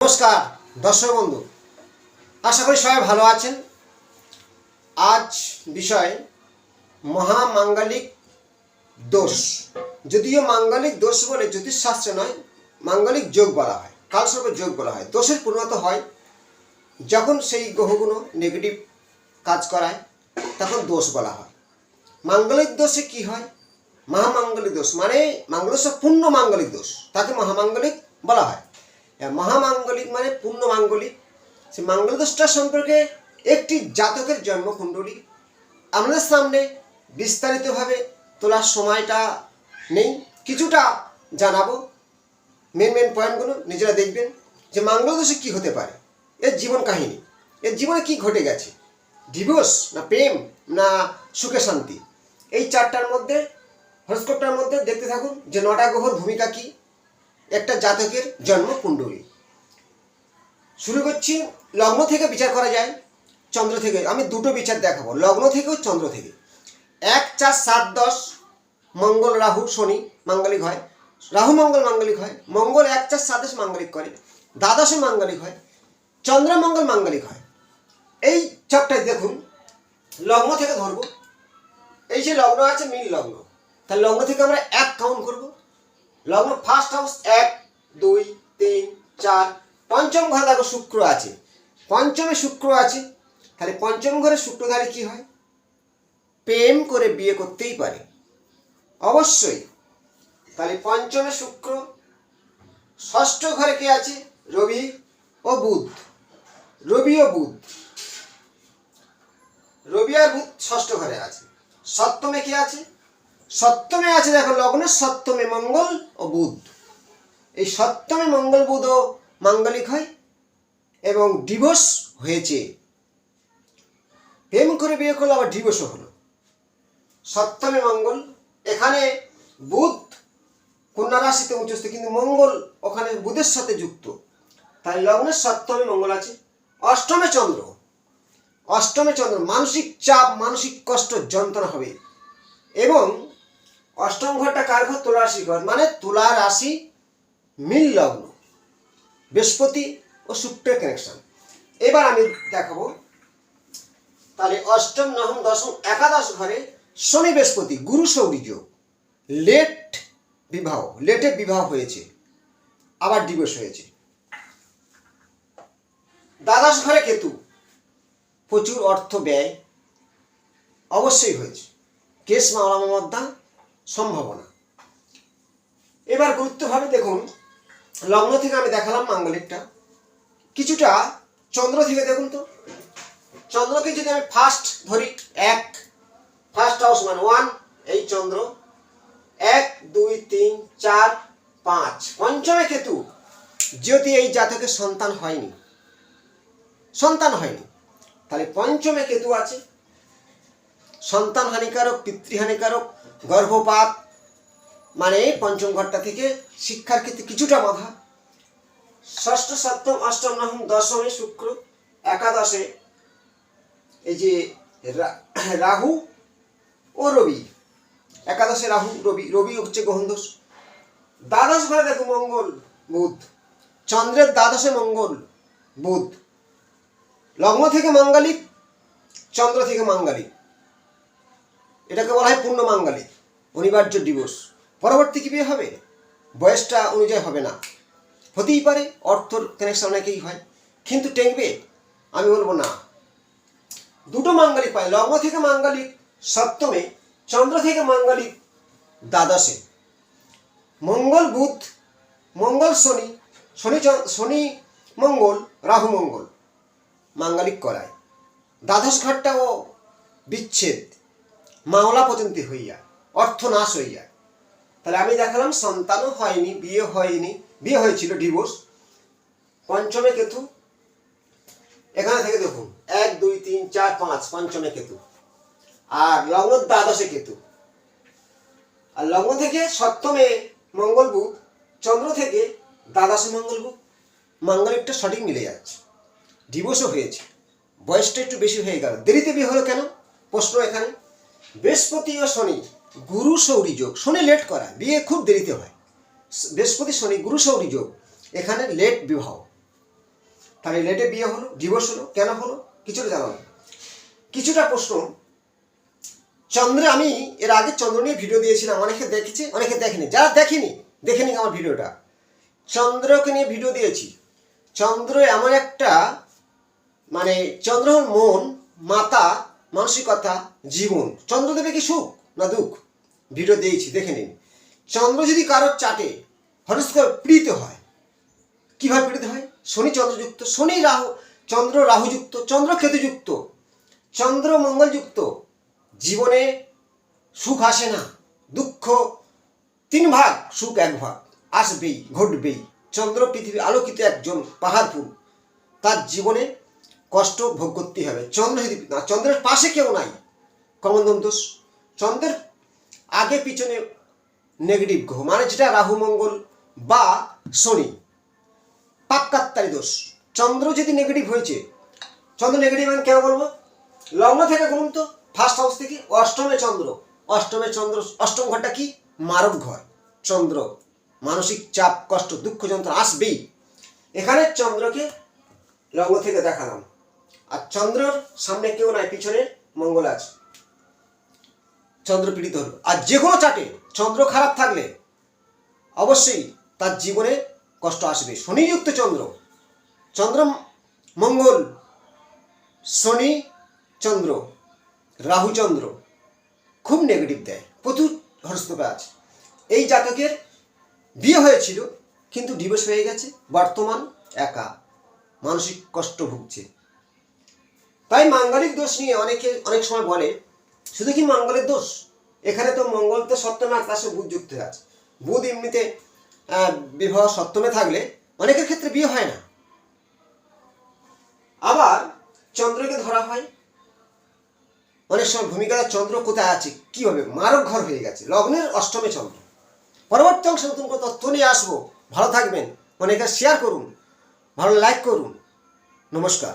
নমস্কার, দর্শক বন্ধু। আশা করি সবাই ভালো আছেন। আজ বিষয় মহামাঙ্গলিক দোষ। যদিও মাঙ্গলিক দোষ বলে জ্যোতিষশাস্ত্রে নয়, মাঙ্গলিক যোগ বলা হয় কালসর্প যোগ বলা হয়। দোষের পরিণত হয় যখন সেই গ্রহগুলো নেগেটিভ কাজ করায়, তখন দোষ বলা হয়। মাঙ্গলিক দোষে কি হয়? মহামাঙ্গলিক দোষ মানে মাঙ্গলিক পূর্ণ মাঙ্গলিক দোষ। তাকে মহামাঙ্গলিক বলা হয়। মহামাঙ্গলিক মানে পূর্ণ মাঙ্গলিক সে মাঙ্গলিক সম্পর্কে একটি জাতকের জন্মকুণ্ডলী আমাদের সামনে বিস্তারিতভাবে তোলার সময়টা নেই, কিছুটা জানাব। মেন মেন পয়েন্টগুলো নিজেরা দেখবেন যে মাঙ্গল দোষে কী হতে পারে, এর জীবন কাহিনী, এর জীবনে কি ঘটে গেছে ডিভোর্স না প্রেম না সুখে শান্তি, এই চারটার মধ্যে হরস্কোপটার মধ্যে দেখতে থাকুন যে নটা গ্রহর ভূমিকা কি। একটা জাতকের জন্ম কুণ্ডলী শুরু করছি, লগ্ন থেকে বিচার করা যায়, চন্দ্র থেকে। আমি দুটো বিচার দেখাবো, লগ্ন থেকেও চন্দ্র থেকে। এক, চার, সাত, দশ, মঙ্গল, রাহু, শনি, মাঙ্গলিক হয়। রাহু মঙ্গল, মাঙ্গলিক হয়। মঙ্গল এক, চার সাত দশ মাঙ্গলিক করে। দ্বাদশে মাঙ্গলিক হয়। চন্দ্র মঙ্গল মাঙ্গলিক হয়। এই চকটায় দেখুন, লগ্ন থেকে ধরবো। এই যে লগ্ন আছে, মিল লগ্ন। তাহলে লগ্ন থেকে আমরা এক কাউন্ট করব। লগ্ন ফার্স্ট হাউস এক, দুই, তিন, চার, পঞ্চম ঘরে দেখো শুক্র আছে। পঞ্চমে শুক্র আছে, তাহলে পঞ্চম ঘরে শুক্র শুক্রধারে কি হয়? প্রেম করে বিয়ে করতেই পারে। অবশ্যই। তাহলে পঞ্চমে শুক্র, ষষ্ঠ ঘরে কে আছে? রবি ও বুধ। রবি ও বুধ। রবি আর বুধ ষষ্ঠ ঘরে আছে। সপ্তমে কে আছে? সপ্তমে আছে দেখো লগ্নের সপ্তমে মঙ্গল ও বুধ। এই সপ্তমে মঙ্গল, বুধ ও মাঙ্গলিক হয় এবং ডিভোর্স হয়েছে। প্রেম করে বিয়ে করল, আবার ডিভোর্সও হলো। সপ্তমে মঙ্গল, এখানে বুধ কন্যা রাশিতে উঁচুস্তে কিন্তু মঙ্গল ওখানে বুধের সাথে যুক্ত। তাই লগ্নের সপ্তমে মঙ্গল আছে। অষ্টমে চন্দ্র। অষ্টমে চন্দ্র, মানসিক চাপ, মানসিক কষ্ট, যন্ত্রণা হবে। এবং অষ্টম ঘরটা কার ঘর? তুলা রাশি ঘর। মানে তুলা রাশি মিল লগ্ন। বৃহস্পতি ও শুক্রের কানেকশন এবার আমি দেখাবো। তাহলে অষ্টম, নবম, দশম, একাদশ ঘরে শনি বৃহস্পতি, গুরু সৌরী যোগ। লেট বিবাহ, লেটে বিবাহ হয়েছে। আবার ডিভোর্স হয়েছে। দ্বাদশ ঘরে কেতু। প্রচুর অর্থ ব্যয়। অবশ্যই হয়েছে। কেস মামলা মধ্যা সম্ভাবনা। এবার গুরুত্বভাবে দেখুন, লগ্ন থেকে আমি দেখালাম মাঙ্গলিকটা। কিছুটা চন্দ্র থেকে দেখুন তো। চন্দ্রকে যদি আমি ফার্স্ট ধরি, এক ফার্স্ট হাউস মানে ওয়ান এই চন্দ্র। এক, দুই, তিন, চার, পাঁচ। পঞ্চমে কেতু যদি এই জাতকের সন্তান হয়নি। সন্তান হয়নি। তাহলে পঞ্চমে কেতু আছে। সন্তান হানিকারক পিতৃহানিকারক গর্ভপাত মানে পঞ্চম ঘরটা থেকে শিক্ষার ক্ষেত্রে কিছুটা বাধা। ষষ্ঠ, সপ্তম, অষ্টম, নবম, দশমে শুক্র, একাদশে এই যে রাহু ও রবি। একাদশে রাহু, রবি রবি হচ্ছে গ্রহণদোষ দ্বাদশ ঘরে দেখো মঙ্গল, বুধ। চন্দ্রের দ্বাদশে মঙ্গল, বুধ। লগ্ন থেকে মাঙ্গালিক, চন্দ্র থেকে মাঙ্গালিক। এটাকে বলা হয় পূর্ণ মাঙ্গালিক অনিবার্য ডিভোর্স পরবর্তী কি বিয়ে হবে? বয়সটা অনুযায়ী হবে না। হতেই পারে, অর্থর কানেকশন অনেকেই হয়। কিন্তু টেকবে আমি বলব না। দুটো মাঙ্গালিক পাই লগ্ন থেকে মাঙ্গালিক, সপ্তমে চন্দ্র থেকে মাঙ্গালিক, দ্বাদশে। মঙ্গল বুধ, মঙ্গল শনি শনি শনি মঙ্গল, রাহু মঙ্গল। মাঙ্গালিক করায়। দ্বাদশ ঘরটাও বিচ্ছেদ। মাওলা পর্যন্ত হইয়া, অর্থ নাশ হইয়া। তাহলে আমি দেখালাম, সন্তানও হয়নি, বিয়ে হয়নি, বিয়ে হয়েছিল ডিভোর্স পঞ্চমে কেতু, এখানে থেকে দেখুন, এক, দুই, তিন, চার, পাঁচ, পঞ্চমে কেতু। আর লগ্ন দ্বাদশে কেতু। আর লগ্ন থেকে সপ্তমে মঙ্গল বুধ, চন্দ্র থেকে দ্বাদশে মঙ্গল বুধ মাঙ্গলিকটা সঠিক মিলে যাচ্ছে। ডিভোর্সও হয়েছে। বয়সটা একটু বেশি হয়ে গেল। দেরিতে বিয়ে হলো কেন? প্রশ্ন এখানে। বৃহস্পতি ও শনি, গুরু সৌরী যোগ। শনি লেট করা, বিয়ে খুব দেরিতে হয়। বৃহস্পতি, শনি, গুরু সৌরী যোগ। এখানে লেট বিবাহ। তাহলে লেটে বিয়ে হলো ডিভোর্স হলো, কেন হলো? কিছুটা জানা কিছুটা প্রশ্ন, চন্দ্রে আমি এর আগে চন্দ্র নিয়ে ভিডিও দিয়েছিলাম, অনেকে দেখেছে, অনেকে দেখেনি। যারা দেখেনি দেখেনি আমার ভিডিওটা চন্দ্রকে নিয়ে ভিডিও দিয়েছি। চন্দ্র এমন একটা মানে চন্দ্র মন, মাতা মানসিকতা, জীবন। চন্দ্র দেবে কি সুখ না দুঃখ? ভিডিও দিয়েছি, দেখে নিন। চন্দ্র যদি কারোর চাটে হরস্কোপ পীড়িত হয়। কীভাবে পীড়িত হয়? শনি চন্দ্রযুক্ত, শনি রাহু, চন্দ্র রাহুযুক্ত, চন্দ্র কেতুযুক্ত। চন্দ্র মঙ্গলযুক্ত। জীবনে সুখ আসে না, দুঃখ তিন ভাগ, সুখ এক ভাগ। আসবেই, ঘটবেই। চন্দ্র পৃথিবী আলোকিত একজন পাহাড়পুর। তার জীবনে কষ্ট ভোগ করতে হবে। চন্দ্র যদি না, চন্দ্রের পাশে কেউ নাই কমন্দন দোষ। চন্দ্রের আগে পিছনে নেগেটিভ গ্রহ মানে যেটা রাহু, মঙ্গল বা শনি পাক্কাত্তারি দোষ। চন্দ্র যদি নেগেটিভ হয়েছে, চন্দ্র নেগেটিভ আমি কেন বলব? লগ্ন থেকে গুনুন তো ফার্স্ট হাউস থেকে অষ্টমে চন্দ্র। অষ্টমে চন্দ্র, অষ্টম ঘরটা কি? মারক ঘর। চন্দ্র, মানসিক চাপ, কষ্ট, দুঃখ যন্ত্রণা আসবেই। এখানে চন্দ্রকে লগ্ন থেকে দেখালাম। আর চন্দ্রর সামনে কেউ নাই, পিছনে মঙ্গল আছে। চন্দ্র পীড়িত হলো। আর যে কোনো চাটে চন্দ্র খারাপ থাকলে অবশ্যই তার জীবনে কষ্ট আসবে। শনিযুক্ত চন্দ্র। চন্দ্র মঙ্গল, শনি চন্দ্র, রাহু চন্দ্র খুব নেগেটিভ দেয়, প্রচুর হরস্কোপে আছে। এই জাতকের বিয়ে হয়েছিল, কিন্তু ডিভোর্স হয়ে গেছে, বর্তমান একা, মানসিক কষ্ট ভুগছে। তাই মাঙ্গলিক দোষ নিয়ে অনেকে অনেক সময় বলে, শুধু কি মঙ্গলের দোষ? এখানে তো মঙ্গল তো সপ্তমে তার সাথে বুধ যুক্ত আছে। বুধ এমনিতে বিবাহ সপ্তমে থাকলে অনেকের ক্ষেত্রে বিয়ে হয় না। আবার চন্দ্রকে ধরা হয়। অনেক সময় ভূমিকা চন্দ্র কোথায় আছে, কি হবে? মারক ঘর হয়ে গেছে। লগ্নের অষ্টমে চন্দ্র। পরবর্তী অংশে নতুন কোনো তথ্য নিয়ে আসব। ভালো থাকবেন। অনেকে শেয়ার করুন। ভালো লাইক করুন। নমস্কার।